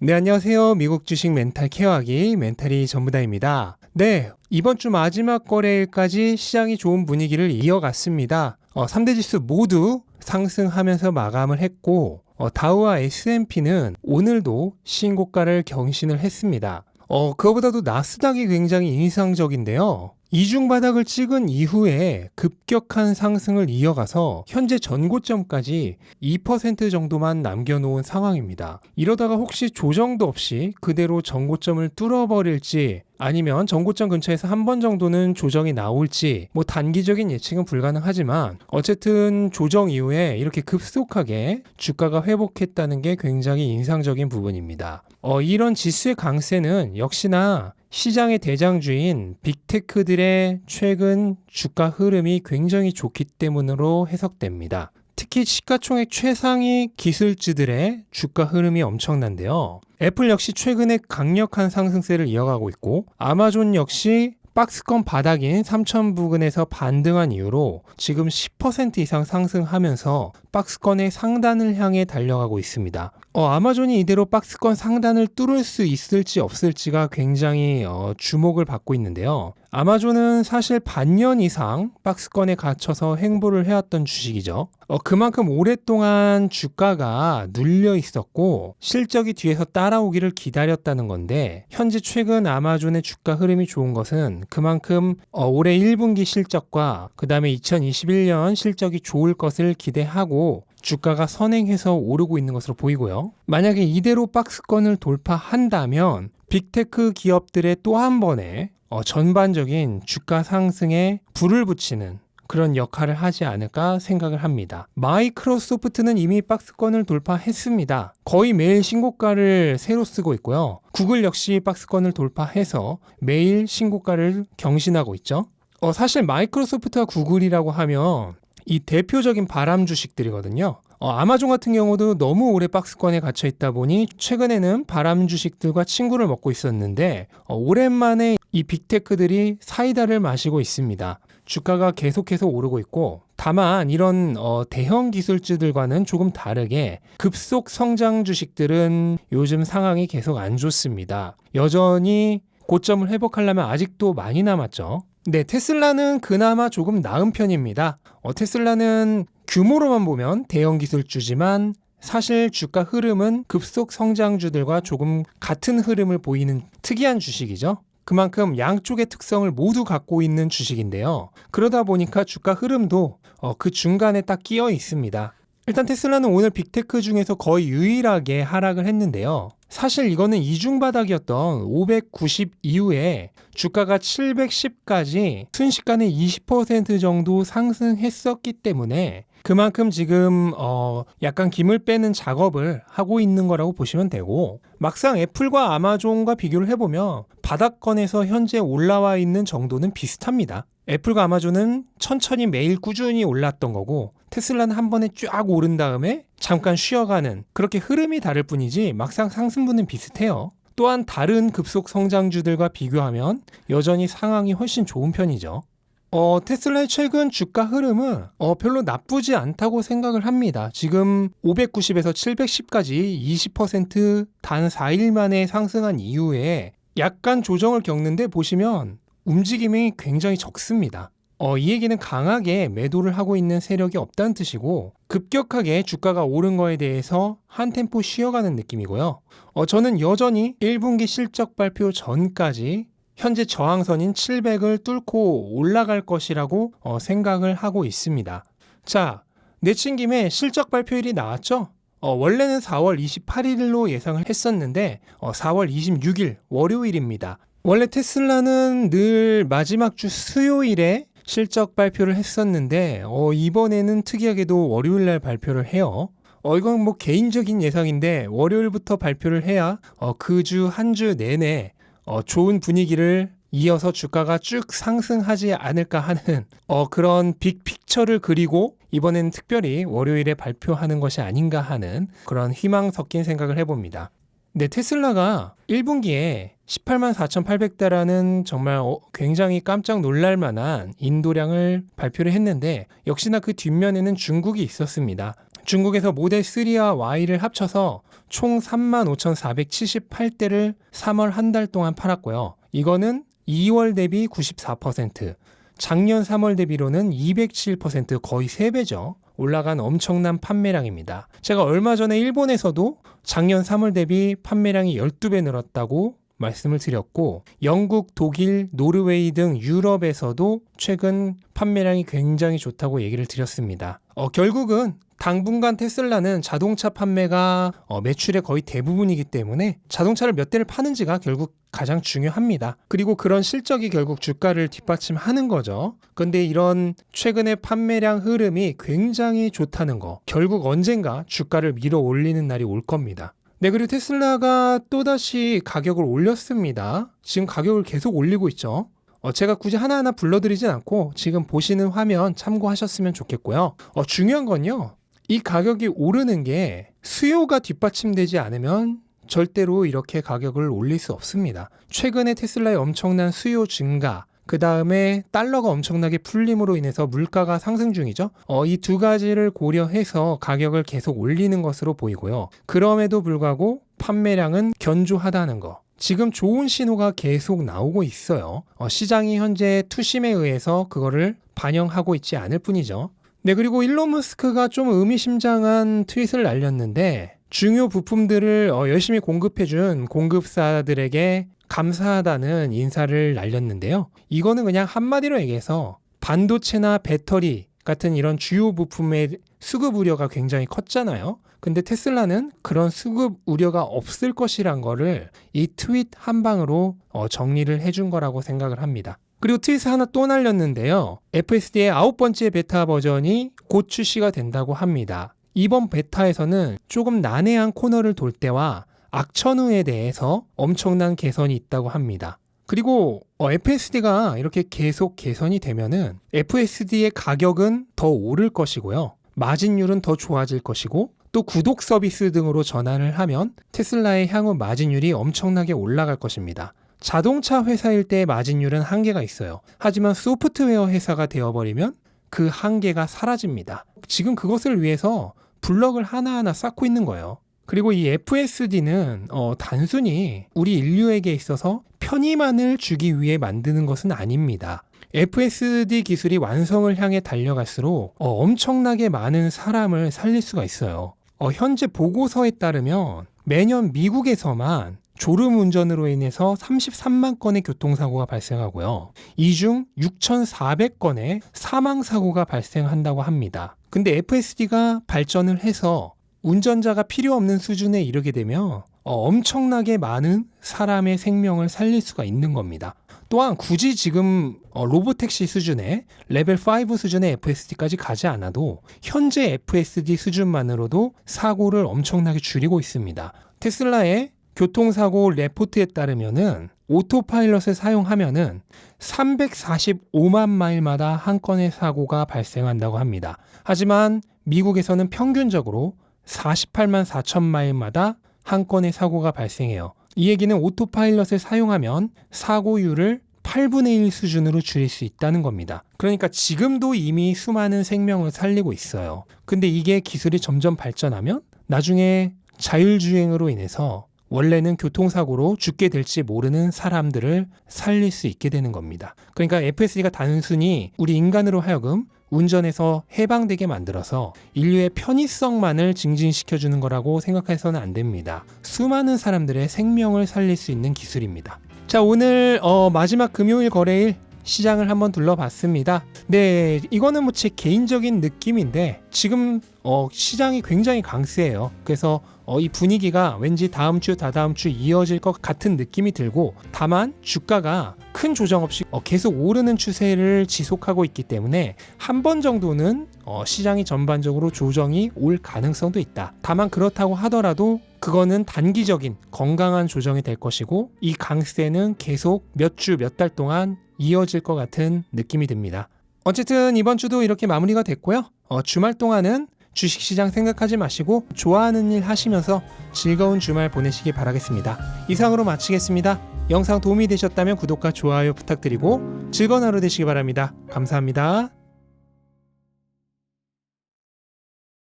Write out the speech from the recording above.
네, 안녕하세요. 미국 주식 멘탈 케어하기 멘탈이 전부다입니다. 네, 이번 주 마지막 거래일까지 시장이 좋은 분위기를 이어갔습니다. 어, 3대 지수 모두 상승하면서 마감을 했고, 어, 다우와 S&P는 오늘도 신고가를 경신을 했습니다. 어, 그거보다도 나스닥이 굉장히 인상적인데요. 이중 바닥을 찍은 이후에 급격한 상승을 이어가서 현재 전고점까지 2% 정도만 남겨놓은 상황입니다. 이러다가 혹시 조정도 없이 그대로 전고점을 뚫어버릴지 아니면 전고점 근처에서 한 번 정도는 조정이 나올지 뭐 단기적인 예측은 불가능하지만 어쨌든 조정 이후에 이렇게 급속하게 주가가 회복했다는 게 굉장히 인상적인 부분입니다. 어, 이런 지수의 강세는 역시나 시장의 대장주인 빅테크들의 최근 주가 흐름이 굉장히 좋기 때문으로 해석됩니다. 특히 시가총액 최상위 기술주들의 주가 흐름이 엄청난데요. 애플 역시 최근에 강력한 상승세를 이어가고 있고 아마존 역시 박스권 바닥인 3천 부근에서 반등한 이후로 지금 10% 이상 상승하면서 박스권의 상단을 향해 달려가고 있습니다. 어, 아마존이 이대로 박스권 상단을 뚫을 수 있을지 없을지가 굉장히 어, 주목을 받고 있는데요. 아마존은 사실 반년 이상 박스권에 갇혀서 행보를 해왔던 주식이죠. 어, 그만큼 오랫동안 주가가 눌려 있었고 실적이 뒤에서 따라오기를 기다렸다는 건데 현재 최근 아마존의 주가 흐름이 좋은 것은 그만큼 어, 올해 1분기 실적과 그 다음에 2021년 실적이 좋을 것을 기대하고 주가가 선행해서 오르고 있는 것으로 보이고요. 만약에 이대로 박스권을 돌파한다면 빅테크 기업들의 또 한 번의 어, 전반적인 주가 상승에 불을 붙이는 그런 역할을 하지 않을까 생각을 합니다. 마이크로소프트는 이미 박스권을 돌파했습니다. 거의 매일 신고가를 새로 쓰고 있고요. 구글 역시 박스권을 돌파해서 매일 신고가를 경신하고 있죠. 어, 사실 마이크로소프트와 구글이라고 하면 이 대표적인 바람 주식들이거든요. 어, 아마존 같은 경우도 너무 오래 박스권에 갇혀 있다 보니 최근에는 바람 주식들과 친구를 먹고 있었는데 어, 오랜만에 이 빅테크들이 사이다를 마시고 있습니다. 주가가 계속해서 오르고 있고 다만 이런 어, 대형 기술주들과는 조금 다르게 급속 성장 주식들은 요즘 상황이 계속 안 좋습니다. 여전히 고점을 회복하려면 아직도 많이 남았죠. 네, 테슬라는 그나마 조금 나은 편입니다. 어, 테슬라는 규모로만 보면 대형 기술주지만 사실 주가 흐름은 급속 성장주들과 조금 같은 흐름을 보이는 특이한 주식이죠. 그만큼 양쪽의 특성을 모두 갖고 있는 주식인데요. 그러다 보니까 주가 흐름도 어, 그 중간에 딱 끼어 있습니다. 일단 테슬라는 오늘 빅테크 중에서 거의 유일하게 하락을 했는데요. 사실 이거는 이중 바닥이었던 590 이후에 주가가 710까지 순식간에 20% 정도 상승했었기 때문에 그만큼 지금 어 약간 김을 빼는 작업을 하고 있는 거라고 보시면 되고 막상 애플과 아마존과 비교를 해보면 바닥권에서 현재 올라와 있는 정도는 비슷합니다. 애플과 아마존은 천천히 매일 꾸준히 올랐던 거고 테슬라는 한 번에 쫙 오른 다음에 잠깐 쉬어가는 그렇게 흐름이 다를 뿐이지 막상 상승분은 비슷해요. 또한 다른 급속 성장주들과 비교하면 여전히 상황이 훨씬 좋은 편이죠. 어, 테슬라의 최근 주가 흐름은 어, 별로 나쁘지 않다고 생각을 합니다. 지금 590에서 710까지 20%단 4일 만에 상승한 이후에 약간 조정을 겪는데 보시면 움직임이 굉장히 적습니다. 어, 이 얘기는 강하게 매도를 하고 있는 세력이 없다는 뜻이고 급격하게 주가가 오른 거에 대해서 한 템포 쉬어가는 느낌이고요. 어, 저는 여전히 1분기 실적 발표 전까지 현재 저항선인 700을 뚫고 올라갈 것이라고 어, 생각을 하고 있습니다. 자, 내친 김에 실적 발표일이 나왔죠? 어, 원래는 4월 28일로 예상을 했었는데 어, 4월 26일 월요일입니다. 원래 테슬라는 늘 마지막 주 수요일에 실적 발표를 했었는데 어, 이번에는 특이하게도 월요일 날 발표를 해요. 어, 이건 뭐 개인적인 예상인데 월요일부터 발표를 해야 어, 그주 한 주 내내 어, 좋은 분위기를 이어서 주가가 쭉 상승하지 않을까 하는 어, 그런 빅픽처를 그리고 이번엔 특별히 월요일에 발표하는 것이 아닌가 하는 그런 희망 섞인 생각을 해봅니다. 네, 테슬라가 1분기에 18만 4,800대라는 정말 어, 굉장히 깜짝 놀랄 만한 인도량을 발표를 했는데 역시나 그 뒷면에는 중국이 있었습니다. 중국에서 모델 3와 Y를 합쳐서 총 35,478대를 3월 한 달 동안 팔았고요. 이거는 2월 대비 94%, 작년 3월 대비로는 207% 거의 3배죠. 올라간 엄청난 판매량입니다. 제가 얼마 전에 일본에서도 작년 3월 대비 판매량이 12배 늘었다고 말씀을 드렸고 영국, 독일, 노르웨이 등 유럽에서도 최근 판매량이 굉장히 좋다고 얘기를 드렸습니다. 어, 결국은 당분간 테슬라는 자동차 판매가 어, 매출의 거의 대부분이기 때문에 자동차를 몇 대를 파는지가 결국 가장 중요합니다. 그리고 그런 실적이 결국 주가를 뒷받침하는 거죠. 근데 이런 최근의 판매량 흐름이 굉장히 좋다는 거. 결국 언젠가 주가를 밀어 올리는 날이 올 겁니다. 네, 그리고 테슬라가 또다시 가격을 올렸습니다. 지금 가격을 계속 올리고 있죠. 어, 제가 굳이 하나하나 불러드리진 않고 지금 보시는 화면 참고하셨으면 좋겠고요. 어, 중요한 건요. 이 가격이 오르는 게 수요가 뒷받침되지 않으면 절대로 이렇게 가격을 올릴 수 없습니다. 최근에 테슬라의 엄청난 수요 증가, 그 다음에 달러가 엄청나게 풀림으로 인해서 물가가 상승 중이죠. 어, 이 두 가지를 고려해서 가격을 계속 올리는 것으로 보이고요. 그럼에도 불구하고 판매량은 견조하다는 거. 지금 좋은 신호가 계속 나오고 있어요. 어, 시장이 현재 투심에 의해서 그거를 반영하고 있지 않을 뿐이죠. 네, 그리고 일론 머스크가 좀 의미심장한 트윗을 날렸는데 중요 부품들을 어, 열심히 공급해준 공급사들에게 감사하다는 인사를 날렸는데요. 이거는 그냥 한마디로 얘기해서 반도체나 배터리 같은 이런 주요 부품의 수급 우려가 굉장히 컸잖아요. 근데 테슬라는 그런 수급 우려가 없을 것이란 거를 이 트윗 한 방으로 어, 정리를 해준 거라고 생각을 합니다. 그리고 트윗 하나 또 날렸는데요. FSD의 아홉 번째 베타 버전이 곧 출시가 된다고 합니다. 이번 베타에서는 조금 난해한 코너를 돌 때와 악천후에 대해서 엄청난 개선이 있다고 합니다. 그리고 어, FSD가 이렇게 계속 개선이 되면은 FSD의 가격은 더 오를 것이고요. 마진율은 더 좋아질 것이고 또 구독 서비스 등으로 전환을 하면 테슬라의 향후 마진율이 엄청나게 올라갈 것입니다. 자동차 회사일 때 마진율은 한계가 있어요. 하지만 소프트웨어 회사가 되어버리면 그 한계가 사라집니다. 지금 그것을 위해서 블럭을 하나하나 쌓고 있는 거예요. 그리고 이 FSD는 어, 단순히 우리 인류에게 있어서 편의만을 주기 위해 만드는 것은 아닙니다. FSD 기술이 완성을 향해 달려갈수록 어, 엄청나게 많은 사람을 살릴 수가 있어요. 어, 현재 보고서에 따르면 매년 미국에서만 졸음 운전으로 인해서 33만 건의 교통사고가 발생하고요. 이 중 6,400건의 사망사고가 발생한다고 합니다. 근데 FSD가 발전을 해서 운전자가 필요 없는 수준에 이르게 되면 어, 엄청나게 많은 사람의 생명을 살릴 수가 있는 겁니다. 또한 굳이 지금 어, 로보택시 수준의 레벨 5 수준의 FSD까지 가지 않아도 현재 FSD 수준만으로도 사고를 엄청나게 줄이고 있습니다. 테슬라의 교통사고 레포트에 따르면은 오토파일럿을 사용하면은 345만 마일마다 한 건의 사고가 발생한다고 합니다. 하지만 미국에서는 평균적으로 48만 4천 마일마다 한 건의 사고가 발생해요. 이 얘기는 오토파일럿을 사용하면 사고율을 8분의 1 수준으로 줄일 수 있다는 겁니다. 그러니까 지금도 이미 수많은 생명을 살리고 있어요. 근데 이게 기술이 점점 발전하면 나중에 자율주행으로 인해서 원래는 교통사고로 죽게 될지 모르는 사람들을 살릴 수 있게 되는 겁니다. 그러니까 FSD가 단순히 우리 인간으로 하여금 운전에서 해방되게 만들어서 인류의 편의성만을 증진시켜주는 거라고 생각해서는 안 됩니다. 수많은 사람들의 생명을 살릴 수 있는 기술입니다. 자, 오늘 어, 마지막 금요일 거래일 시장을 한번 둘러봤습니다. 네, 이거는 뭐 제 개인적인 느낌인데 지금 어, 시장이 굉장히 강세예요. 그래서 어, 이 분위기가 왠지 다음 주, 다다음 주 이어질 것 같은 느낌이 들고 다만 주가가 큰 조정 없이 어, 계속 오르는 추세를 지속하고 있기 때문에 한 번 정도는 어, 시장이 전반적으로 조정이 올 가능성도 있다. 다만 그렇다고 하더라도 그거는 단기적인 건강한 조정이 될 것이고 이 강세는 계속 몇 주, 몇 달 동안 이어질 것 같은 느낌이 듭니다. 어쨌든 이번 주도 이렇게 마무리가 됐고요. 어, 주말 동안은 주식시장 생각하지 마시고 좋아하는 일 하시면서 즐거운 주말 보내시기 바라겠습니다. 이상으로 마치겠습니다. 영상 도움이 되셨다면 구독과 좋아요 부탁드리고 즐거운 하루 되시기 바랍니다. 감사합니다.